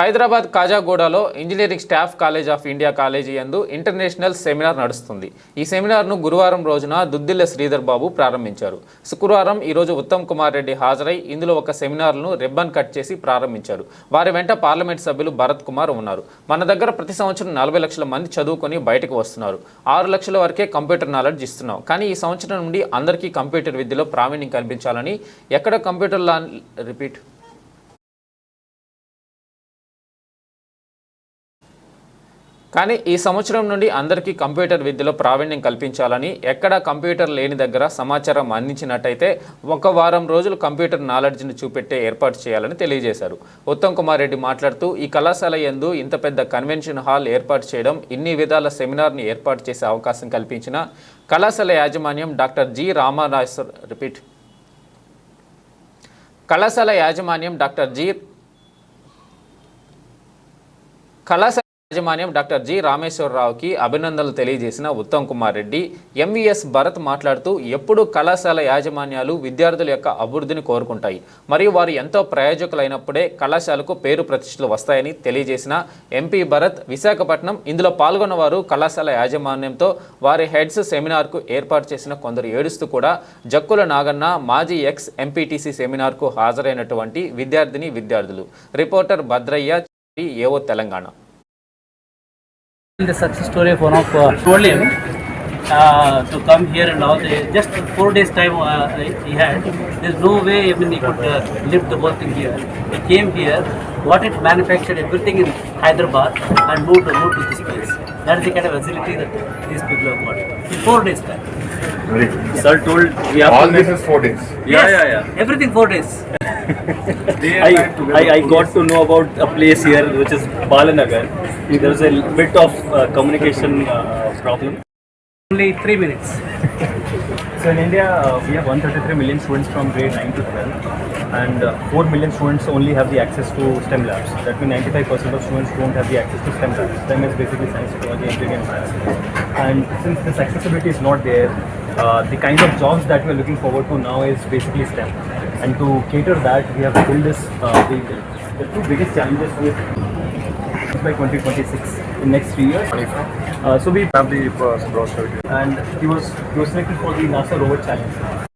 Hyderabad కాజాగూడలో engineering staff college of India college యందు international seminar నడుస్తుంది. ఈ సెమినార్ను గురువారం రోజున దుద్దిల్ల శ్రీధర్ బాబు ప్రారంభించారు. శుక్రవారం ఈరోజు ఉత్తమ్ కుమార్ రెడ్డి హాజరై ఇందులో ఒక సెమినార్ను రిబ్బన్ కట్ చేసి ప్రారంభించారు. వారి వెంట పార్లమెంట్ సభ్యులు భరత్ కుమార్ ఉన్నారు. మన దగ్గర ప్రతి సంవత్సరం నలభై లక్షల మంది చదువుకొని బయటకు వస్తున్నారు. ఆరు లక్షల వరకే కంప్యూటర్ నాలెడ్జ్ ఇస్తున్నాం. కానీ ఈ సంవత్సరం నుండి అందరికీ కంప్యూటర్ విద్యలో ప్రావీణ్యం కల్పించాలని ఎక్కడ కంప్యూటర్ లా రిపీట్ కానీ ఈ సంవత్సరం నుండి అందరికీ కంప్యూటర్ విద్యలో ప్రావీణ్యం కల్పించాలని ఎక్కడ కంప్యూటర్ లేని దగ్గర సమాచారం అందించినట్టయితే ఒక వారం రోజులు కంప్యూటర్ నాలెడ్జ్ని చూపెట్టే ఏర్పాటు చేయాలని తెలియజేశారు. ఉత్తమ్ కుమార్ రెడ్డి మాట్లాడుతూ ఈ కళాశాల యందు ఇంత పెద్ద కన్వెన్షన్ హాల్ ఏర్పాటు చేయడం ఇన్ని విధాల సెమినార్ని ఏర్పాటు చేసే అవకాశం కల్పించిన కళాశాల యాజమాన్యం డాక్టర్ జి రామరాజేశ్వర్ రిపీట్. కళాశాల యాజమాన్యం డాక్టర్ జి కళాశాల యాజమాన్యం డాక్టర్ జి రామేశ్వరరావుకి అభినందనలు తెలియజేసిన ఉత్తమ్ కుమార్ రెడ్డి ఎంవీఎస్ భరత్ మాట్లాడుతూ ఎప్పుడు కళాశాల యాజమాన్యాలు విద్యార్థుల యొక్క అభివృద్ధిని కోరుకుంటాయి. మరియు వారు ఎంతో ప్రయోజకులైనప్పుడే కళాశాలకు పేరు ప్రతిష్టలు వస్తాయని తెలియజేసిన ఎంపీ భరత్ విశాఖపట్నం ఇందులో పాల్గొన్న వారు కళాశాల యాజమాన్యంతో వారి హెడ్స్ సెమినార్కు ఏర్పాటు చేసిన కొందరు ఏడుస్తూ కూడా జక్కుల నాగన్న మాజీ ఎక్స్ ఎంపీటీసీ సెమినార్కు హాజరైనటువంటి విద్యార్థిని విద్యార్థులు. రిపోర్టర్ భద్రయ్య ఏవో Telangana. The success story of one of uh, told him uh, to come here and all. The, just four days time uh, he had. There's no way I mean he could uh, lift the whole thing here. He came here, got it manufactured everything in Hyderabad and moved moved to this place. That is the kind of facility that these people have got in four days time. Sir told we have All to this is four days. Yeah, Yes, yeah, yeah. Everything four days. I, I, I got to know about a place here which is Balanagar. There was a bit of uh, communication uh, problem. Only three minutes. So in India, uh, we have 133 million students from grade 9 to 12, and uh, 4 million students only have the access to STEM labs. That means 95% of students don't have the access to STEM labs. STEM is basically science, technology, engineering, and maths. And since this accessibility is not there, uh, the kind of jobs that we are looking forward to now is basically STEM. And to cater that, we have built this uh, vehicle. The two biggest challenges with by 2026 in next three years. Uh, so we Have the brochure. and he was he was selected for the NASA rover challenge.